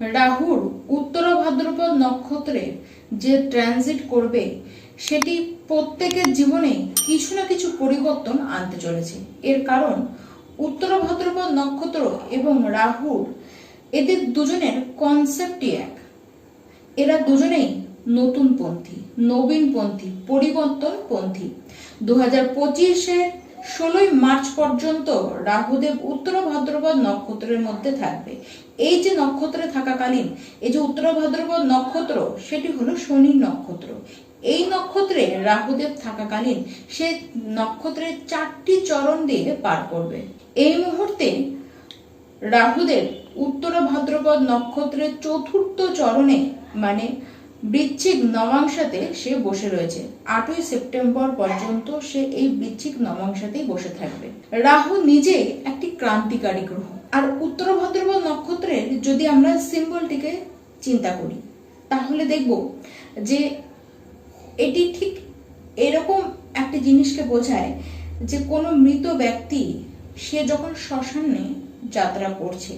রাহুর উত্তর ভাদ্রপদ নক্ষত্রে যে ট্রানজিট করবে, সেটি প্রত্যেকের জীবনে কিছু না কিছু পরিবর্তন আনতে চলেছে। এর কারণ উত্তর ভাদ্রপদ নক্ষত্র এবং রাহুর এদের দুজনের কনসেপ্টই এক। এরা দুজনেই নতুন পন্থী, নবীন পন্থী, পরিবর্তন পন্থী। দু হাজার পঁচিশের ষোলোই মার্চ পর্যন্ত রাহুদেব উত্তর ভাদ্রপদ নক্ষত্রের মধ্যে থাকবে। এই যে নক্ষত্রে থাকাকালীন, এই যে উত্তর ভাদ্রপদ নক্ষত্র, সেটি হলো শনির নক্ষত্র। এই নক্ষত্রে রাহুদেব থাকাকালীন, সে নক্ষত্রের চারটি চরণ দিয়ে পার করবে। এই মুহূর্তে রাহুদেব উত্তর ভাদ্রপদ নক্ষত্রের চতুর্থ চরণে মানে বৃশ্চিক নবাংশাতে সে বসে রয়েছে। আটই সেপ্টেম্বর পর্যন্ত সে এই বৃশ্চিক নবাংশাতেই বসে থাকবে। রাহু নিজে একটি ক্রান্তিকারী গ্রহ। আর উত্তর ভাদ্রপদ নক্ষত্রের যদি আমরা সিম্বলটিকে চিন্তা করি, তাহলে দেখব যে এটি ঠিক এরকম একটি জিনিসকে বোঝায় যে কোনো মৃত ব্যক্তি সে যখন শ্মশানে যাত্রা করছে,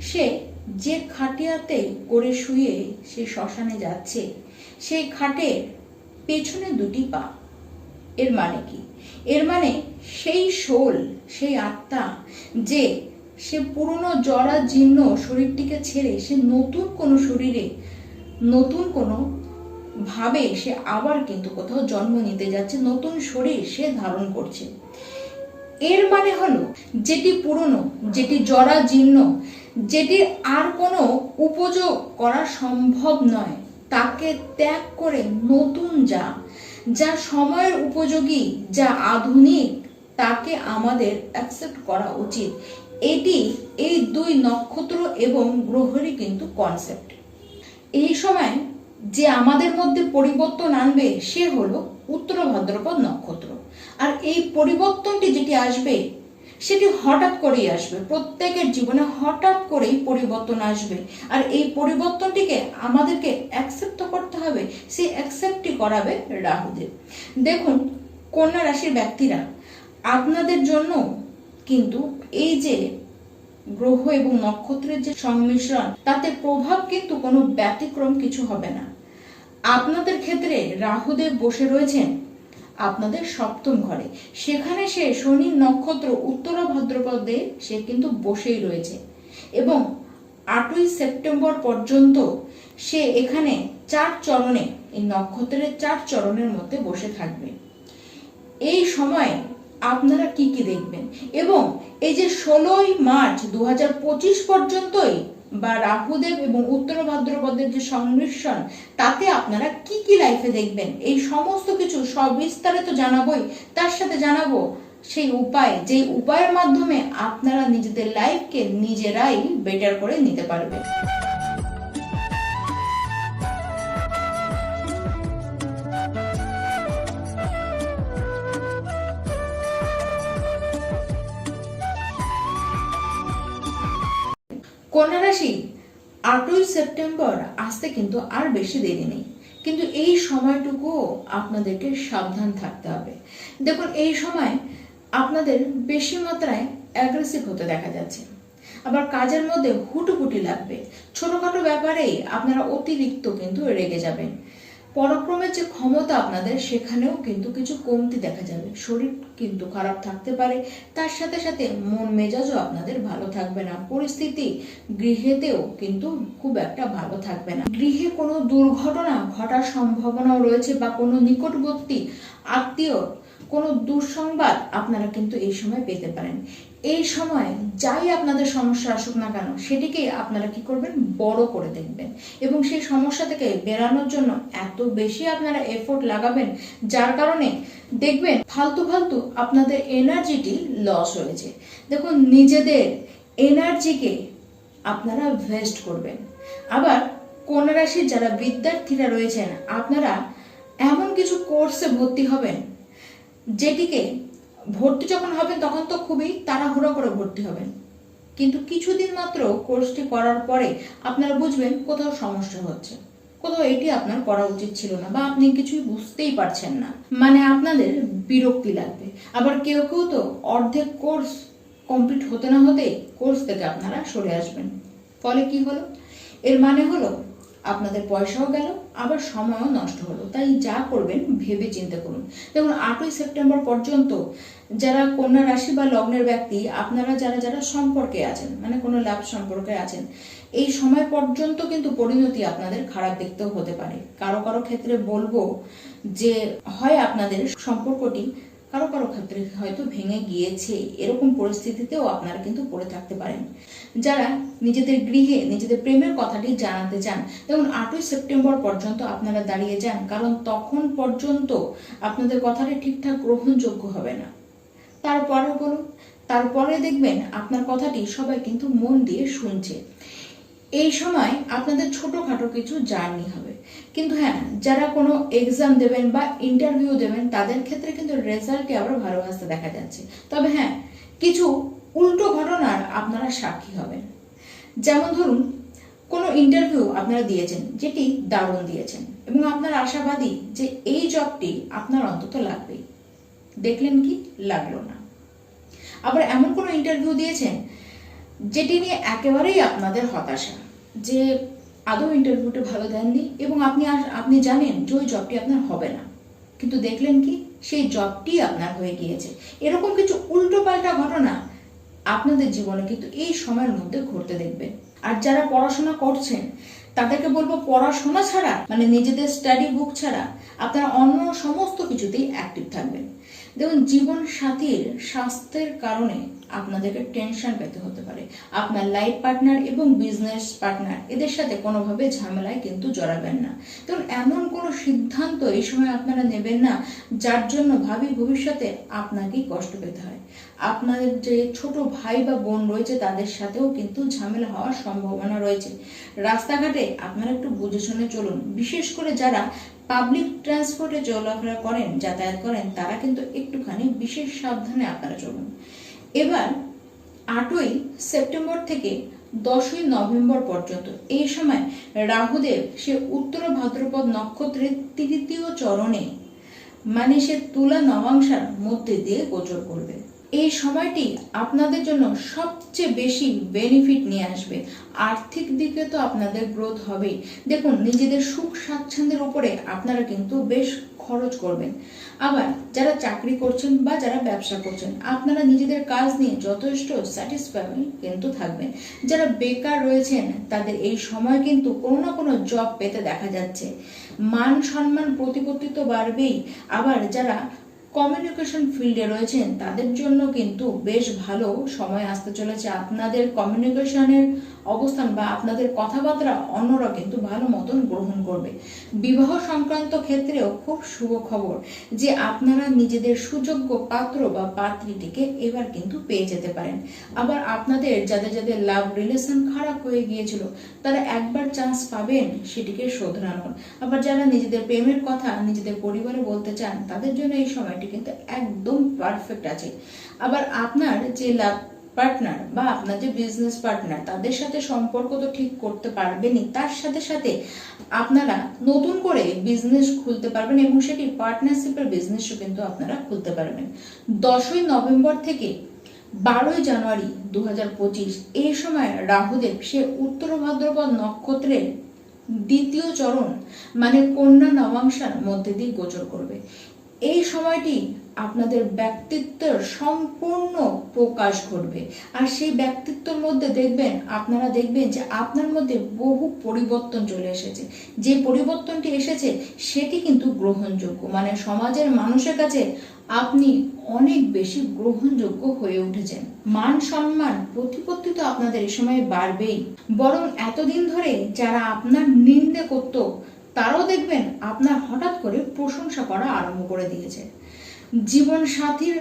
সে যে খাটিয়াতে করে শুয়ে সে শ্মশানে যাচ্ছে, সেই খাটের পেছনে দুটি পা। এর মানে কি? এর মানে সেই শোল, সেই আত্মা যে সে পুরনো জরা জীর্ণ শরীরটিকে ছেড়ে সে নতুন কোনো শরীরে, নতুন কোনো ভাবে সে আবার কিন্তু কোথাও জন্ম নিতে যাচ্ছে, নতুন শরীর সে ধারণ করছে। এর মানে হলো যেটি পুরনো, যেটি জরা জীর্ণ যেটির আর কোনো উপযোগ করা সম্ভব নয়, তাকে ত্যাগ করে নতুন যা যা সময়ের উপযোগী, যা আধুনিক, তাকে আমাদের অ্যাকসেপ্ট করা উচিত। এটি এই দুই নক্ষত্র এবং গ্রহেরই কিন্তু কনসেপ্ট এই সময় যে আমাদের মধ্যে পরিবর্তন আনবে, সে হলো উত্তর ভাদ্রপদ নক্ষত্র। আর এই পরিবর্তনটি যেটি আসবে সেটি হঠাৎ করেই আসবে। প্রত্যেকের জীবনে হঠাৎ করেই পরিবর্তন আসবে। আর এই পরিবর্তনটিকে আমাদেরকে অ্যাকসেপ্ট করতে হবে সেই অ্যাকসেপ্টই করাবে রাহুদেব। দেখুন, কন্যা রাশির ব্যক্তিরা, আপনাদের জন্য কিন্তু এই যে গ্রহ এবং নক্ষত্রের যে সংমিশ্রণ, তাতে প্রভাব কিন্তু কোনো ব্যতিক্রম কিছু হবে না। আপনাদের ক্ষেত্রে রাহুদেব বসে রয়েছেন আপনাদের সপ্তম ঘরে। সেখানে সে শনির নক্ষত্র উত্তরা ভাদ্রপদে সে কিন্তু বসেই রয়েছে। এবং আটই সেপ্টেম্বর পর্যন্ত সে এখানে চার চরণে, এই নক্ষত্রের চার চরণের মধ্যে বসে থাকবে। এই সময় আপনারা কি কি দেখবেন? এবং এই যে ষোলোই মার্চ দু হাজার পঁচিশ পর্যন্তই বা রাহুদেব এবং উত্তর ভাদ্রপদের যে সংমিশ্রণ, তাতে আপনারা কি কি লাইফে দেখবেন? এই সমস্ত কিছু সবিস্তারিত জানাবোই। তার সাথে জানাব, সেই উপায় যে উপায়ের মাধ্যমে আপনারা নিজেদের লাইফকে নিজেরাই বেটার করে নিতে পারবেন। কন্যা রাশি আটই সেপ্টেম্বর আসতে কিন্তু আর বেশি দেরি নেই। কিন্তু এই সময়টুকু আপনাদেরকে সাবধান থাকতে হবে। দেখুন, এই সময় আপনাদের বেশি মাত্রায় অ্যাগ্রেসিভ হতে দেখা যাচ্ছে। আবার কাজের মধ্যে হুটুপুটি লাগবে। ছোটখাটো ব্যাপারেই আপনারা অতিরিক্ত কিন্তু রেগে যাবেন। পরাক্রমের যে ক্ষমতা আপনাদের, সেখানেও কিন্তু কিছু কমতি দেখা যাবে। শরীর কিন্তু খারাপ থাকতে পারে, তার সাথে সাথে মন মেজাজও আপনাদের ভালো থাকবে না। পরিস্থিতি গৃহেতেও কিন্তু খুব একটা ভালো থাকবে না। গৃহে কোনো দুর্ঘটনা ঘটার সম্ভাবনাও রয়েছে বা কোনো নিকটবর্তী আত্মীয় কোনো দুঃসংবাদ আপনারা কিন্তু এই সময় পেতে পারেন। এই সময় যাই আপনাদের সমস্যা আসুক না কেন, সেটিকে আপনারা কি করবেন? বড় করে দেখবেন। এবং সেই সমস্যা থেকে বেরানোর জন্য এত বেশি আপনারা এফোর্ট লাগাবেন, যার কারণে দেখবেন ফালতু ফালতু আপনাদের এনার্জিটি লস হয়েছে দেখুন, নিজেদের এনার্জিকে আপনারা ভেস্ট করবেন। আবার কন্যা রাশির যারা বিদ্যার্থীরা রয়েছেন, আপনারা এমন কিছু কোর্সে ভর্তি হবেন যেটিকে ভর্তি যখন হবেন, তখন তো খুবই তাড়াহুড়ো করে ভর্তি হবেন। কিন্তু কিছুদিন মাত্র কোর্সটি করার পরে আপনারা বুঝবেন কোথাও সমস্যা হচ্ছে। কোথাও এটি আপনার করা উচিত ছিল না বা আপনি কিছুই বুঝতেই পারছেন না। মানে আপনাদের বিরক্তি লাগবে। আবার কেউ কেউ তো অর্ধেক কোর্স কমপ্লিট হতে না হতে কোর্স থেকে আপনারা সরে আসবেন। ফলে কি হলো? এর মানে হলো আপনাদের পয়সাও গেল, আবার সময়ও নষ্ট হলো। তাই যা করবেন ভেবে চিন্তা করুন। দেখুন, আটই সেপ্টেম্বর পর্যন্ত যারা কন্যা রাশি বা লগ্নের ব্যক্তি, আপনারা যারা যারা সম্পর্কে আছেন মানে কোনো লাভ সম্পর্কে আছেন, এই সময় পর্যন্ত কিন্তু পরিণতি আপনাদের খারাপ দেখতেও হতে পারে। কারও কারও ক্ষেত্রে বলব যে, হয় আপনাদের সম্পর্কটি কারও কারও ক্ষেত্রে হয়তো ভেঙে গিয়েছে, এরকম পরিস্থিতিতেও আপনারা কিন্তু পড়ে থাকতে পারেন। যারা নিজেদের গৃহে, নিজেদের প্রেমের কথাটি জানাতে চান দেখুন আটই সেপ্টেম্বর পর্যন্ত আপনারা দাঁড়িয়ে যান, কারণ তখন পর্যন্ত আপনাদের কথাটি ঠিকঠাক গ্রহণযোগ্য হবে না। তারপরে বলুন, তারপরে দেখবেন আপনার কথাটি সবাই কিন্তু মন দিয়ে শুনছে। এই সময় আপনাদের ছোটখাটো কিছু জার্নি হবে। কিন্তু হ্যাঁ যারা কোনো এক্সাম দেবেন বা ইন্টারভিউ দেবেন, তাদের ক্ষেত্রে কিন্তু রেজাল্টে আবার ভালো আসতে দেখা যাচ্ছে। তবে হ্যাঁ কিছু উল্টো ঘটনার আপনারা সাক্ষী হবেন। যেমন ধরুন, কোনো ইন্টারভিউ আপনারা দিয়েছেন, যেটি দারুণ দিয়েছেন এবং আপনার আশাবাদী যে এই জবটি আপনার অন্তত লাগবেই। দেখলেন কি? লাগল না। আবার এমন কোনো ইন্টারভিউ দিয়েছেন যেটি নিয়ে একেবারেই আপনাদের হতাশা, যে আদৌ ইন্টারভিউটা ভালো দেননি এবং আপনি আর- আপনি জানেন যে ওই জবটি আপনার হবে না। কিন্তু দেখলেন কি, সেই জবটি আপনার হয়ে গিয়েছে। এরকম কিছু উল্টোপাল্টা ঘটনা আপনাদের জীবনে কিন্তু এই সময়ের মধ্যে ঘটতে দেখবেন আর যারা পড়াশোনা করছেন, তাদেরকে বলব পড়াশোনা ছাড়া মানে নিজেদের স্টাডি বুক ছাড়া, আপনারা অন্য সমস্ত কিছুতেই অ্যাক্টিভ থাকবেন। দেখুন জীবন সাথীর স্বাস্থ্যের কারণে আপনাদেরকে টেনশন পেতে হতে পারে। আপনার লাইফ পার্টনার এবং বিজনেস পার্টনার এদের সাথে কোনোভাবে ঝামেলায় কিন্তু জড়াবেন না। দেখুন, এমন কোনো সিদ্ধান্ত এই সময় আপনারা নেবেন না, যার জন্য ভাবি ভবিষ্যতে আপনাকেই কষ্ট পেতে হয়। আপনাদের যে ছোট ভাই বা বোন রয়েছে, তাদের সাথেও কিন্তু ঝামেলা হওয়ার সম্ভাবনা রয়েছে। রাস্তাঘাটে আপনারা একটু বুঝে শুনে চলুন। বিশেষ করে যারা পাবলিক ট্রান্সপোর্টে চলাফেরা করেন, যাতায়াত করেন, তারা কিন্তু একটুখানি বিশেষ সাবধানে আপনারা চলুন। এবার আটই সেপ্টেম্বর থেকে দশই নভেম্বর পর্যন্ত, এই সময় রাহুদেব সে উত্তর ভাদ্রপদ নক্ষত্রের তৃতীয় চরণে মানে সে তুলা নবাংশার মধ্যে দিয়ে গোচর করবে। এই সময়টি আপনাদের জন্য সবচেয়ে বেশি বেনিফিট নিয়ে আসবে। আর্থিক দিকে তো আপনাদের গ্রোথ হবেই। দেখুন, নিজেদের সুখ স্বাচ্ছন্দ্যের উপরে আপনারা কিন্তু বেশ খরচ করবেন। আবার যারা চাকরি করছেন বা যারা ব্যবসা করছেন, আপনারা নিজেদের কাজ নিয়ে যথেষ্ট স্যাটিসফাই কিন্তু থাকবেন। যারা বেকার রয়েছেন, তাদের এই সময় কিন্তু কোনো না কোনো জব পেতে দেখা যাচ্ছে। মান সম্মান প্রতিপত্তি তো বাড়বেই। আবার যারা কমিউনিকেশন ফিল্ডে রয়েছেন তাদের জন্য কিন্তু বেশ ভালো সময় আসতে চলেছে। আপনাদের কমিউনিকেশনের অবস্থান বা আপনাদের কথাবার্তা অন্যরা কিন্তু ভালো মতন গ্রহণ করবে। বিবাহ সংক্রান্ত ক্ষেত্রেও খুব শুভ খবর যে আপনারা নিজেদের সুযোগ্য পাত্র বা পাত্রীটিকে এবার কিন্তু পেয়ে যেতে পারেন। আবার আপনাদের যাদের যাদের লাভ রিলেশন খারাপ হয়ে গিয়েছিল, তারা একবার চান্স পাবেন সেটিকে শোধরানোর। আবার যারা নিজেদের প্রেমের কথা নিজেদের পরিবারে বলতে চান, তাদের জন্য এই সময়টি কিন্তু একদম পারফেক্ট আছে। আবার আপনার যে লাভ পার্টনার বা আপনার যে বিজনেস পার্টনার তাদের সাথে সম্পর্ক তো ঠিক করতে পারবেনই। তার সাথে সাথে আপনারা নতুন করে বিজনেস খুলতে পারবেন এবং সেটি পার্টনারশিপের বিজনেসও কিন্তু আপনারা খুলতে পারবেন। দশই নভেম্বর থেকে বারোই জানুয়ারি দু পঁচিশ, এই সময় রাহুদেব সে উত্তর ভাদ্রপদ নক্ষত্রের দ্বিতীয় চরণ মানে কন্যা নবাংশার মধ্যে দিয়ে গোচর করবে। এই সময়টি আপনাদের ব্যক্তিত্বের সম্পূর্ণ প্রকাশ ঘটবে। আর সেই ব্যক্তিত্বের মধ্যে দেখবেন, আপনারা দেখবেন যে আপনার মধ্যে বহু পরিবর্তন চলে এসেছে। যে পরিবর্তনটি এসেছে, সেটি কিন্তু গ্রহণযোগ্য। মানে সমাজের মানুষের কাছে আপনি অনেক বেশি গ্রহণযোগ্য হয়ে উঠেছেন। মান সম্মান প্রতিপত্তি তো আপনাদের এই সময় বাড়বেই। বরং এতদিন ধরে যারা আপনার নিন্দে করতো তারাও দেখবেন আপনার হঠাৎ করে প্রশংসা করা আরম্ভ করে দিয়েছে। জীবন সাথীর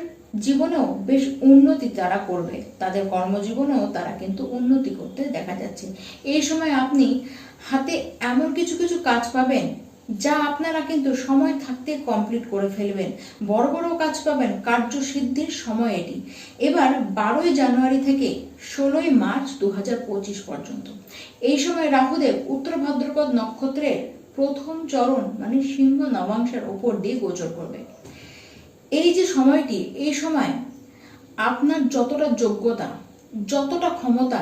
জীবনেও বেশ উন্নতি তারা করবে। তাদের কর্মজীবনেও তারা কিন্তু উন্নতি করতে দেখা যাচ্ছে। এই সময় আপনি হাতে এমন কিছু কিছু কাজ পাবেন, যা আপনারা কিন্তু সময় থাকতে কমপ্লিট করে ফেলবেন। বড় বড় কাজ পাবেন কার্যসিদ্ধির সময় এটি। এবার বারোই জানুয়ারি থেকে ষোলোই মার্চ দু হাজার পঁচিশ পর্যন্ত। এই সময় রাহুদেব উত্তর ভাদ্রপদ নক্ষত্রের প্রথম চরণ মানে সিংহ নবাংশের ওপর দিয়ে গোচর করবে। এই যে সময়টি, এই সময় আপনার যতটা যোগ্যতা, যতটা ক্ষমতা,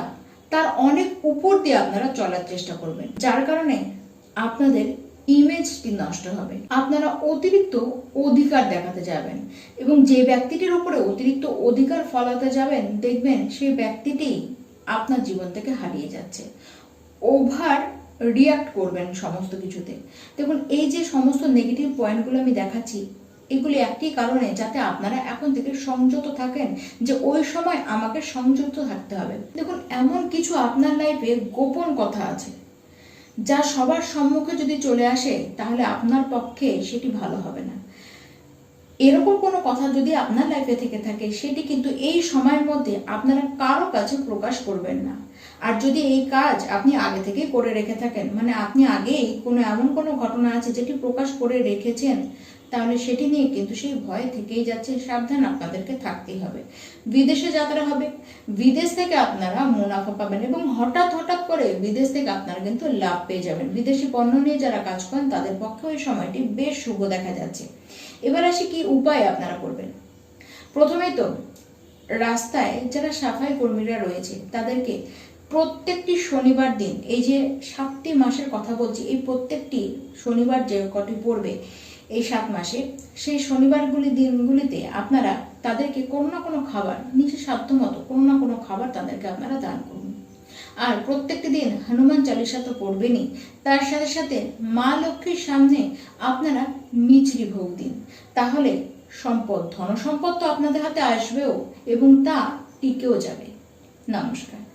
তার অনেক উপর দিয়ে আপনারা চলার চেষ্টা করবেন। যার কারণে আপনাদের ইমেজটি নষ্ট হবে। আপনারা অতিরিক্ত অধিকার দেখাতে যাবেন এবং যে ব্যক্তিটির উপরে অতিরিক্ত অধিকার ফলাতে যাবেন, দেখবেন সেই ব্যক্তিটি আপনার জীবন থেকে হারিয়ে যাচ্ছে। ওভার রিয়াক্ট করবেন সমস্ত কিছুতে। দেখুন, এই যে সমস্ত নেগেটিভ পয়েন্টগুলো আমি দেখাচ্ছি, এগুলি একটি কারণে যাতে আপনারা এখন থেকে সংযত থাকেন যে ওই সময় আমাকে সংযত থাকতে হবে। দেখুন, এমন কিছু আপনার লাইফে গোপন কথা আছে, যা সবার সম্মুখে যদি চলে আসে, তাহলে আপনার পক্ষে সেটি ভালো হবে না। এরকম কোনো কথা যদি আপনার লাইফে থেকে থাকে, সেটি কিন্তু এই সময়ের মধ্যে আপনারা কারও কাছে প্রকাশ করবেন না। আর যদি এই কাজ আপনি আগে থেকে করে রেখে থাকেন মানে আপনি আগেই কোনো এমন কোনো ঘটনা আছে যেটি প্রকাশ করে রেখেছেন, তাহলে সেটি নিয়ে কিন্তু সেই ভয় থেকেই যাচ্ছে, সাবধান আপনাদেরকে থাকতেই হবে। বিদেশে যাত্রা হবে, বিদেশ থেকে আপনারা মুনাফা পাবেন এবং হঠাৎ হঠাৎ করে বিদেশ থেকে আপনারা কিন্তু লাভ পেয়ে যাবেন। বিদেশি পণ্য নিয়ে যারা কাজ করেন, তাদের পক্ষে ওই সময়টি বেশ শুভ দেখা যাচ্ছে। এবার আসি কি উপায় আপনারা করবেন। প্রথমেই তো, রাস্তায় যারা সাফাই কর্মীরা রয়েছে, তাদেরকে প্রত্যেকটি শনিবার দিন, এই যে সাতটি মাসের কথা বলছি, এই প্রত্যেকটি শনিবার যে কটি পড়বে এই সাত মাসে, সেই শনিবারগুলি দিনগুলিতে আপনারা তাদেরকে কোনো না কোনো খাবার, নিজের সাধ্য মতো কোনো না কোনো খাবার তাদেরকে আপনারা দান করুন। আর প্রত্যেকটি দিন হনুমান চালিসা তো পড়বেনই। তার সাথে সাথে মা লক্ষ্মীর সামনে আপনারা মিছরি ভোগ দিন। তাহলে সম্পদ ধন সম্পদ তো আপনাদের হাতে আসবেও এবং তা টিকেও যাবে। নমস্কার।